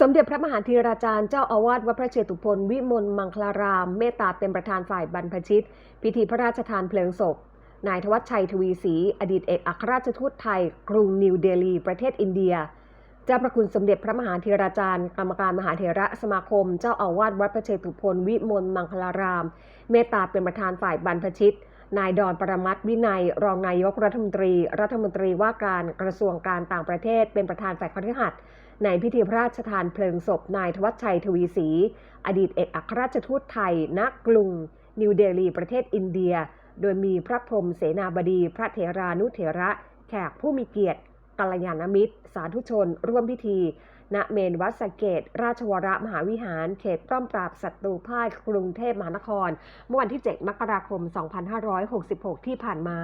สมเด็จพระมหาธีราจารย์เจ้าอาวาสวัดพระเชตุพนวิมลมังคลาราม เมตตาเป็นประธานฝ่ายบรรพชิต พิธีพระราชทานเพลิงศพ นายธวัชชัยทวีศรีอดีตเอกอัครราชทูตไทย กรุงนิวเดลี ประเทศอินเดีย เจ้าพระคุณสมเด็จพระมหาธีราจารย์ กรรมการมหาเถระสมาคม เจ้าอาวาสวัดพระเชตุพนวิมลมังคลาราม เมตตาเป็นประธานฝ่ายบรรพชิต นายดอนปรมัตถ์วินัย รองนายกรัฐมนตรี รัฐมนตรีว่าการกระทรวงการต่างประเทศ เป็นประธานฝ่ายคฤหัสถ์ในพิธีพระราชทานเพลิงศพนายธวัชชัยทวีศรีอดีตเอกอัครราชทูตไทย ณ กรุง นิวเดลี ประเทศอินเดีย โดยมีพระพรหมเสนาบดี พระเถรานุเถระ แขกผู้มีเกียรติ กัลยาณมิตร สาธุชน ร่วมพิธี ณ เมนวัดสเกต ราชวรมหาวิหาร เขตป้อมปราบศัตรูพ่ายกรุงเทพมหานคร เมื่อวันที่ 7 มกราคม 2566 ที่ผ่านมา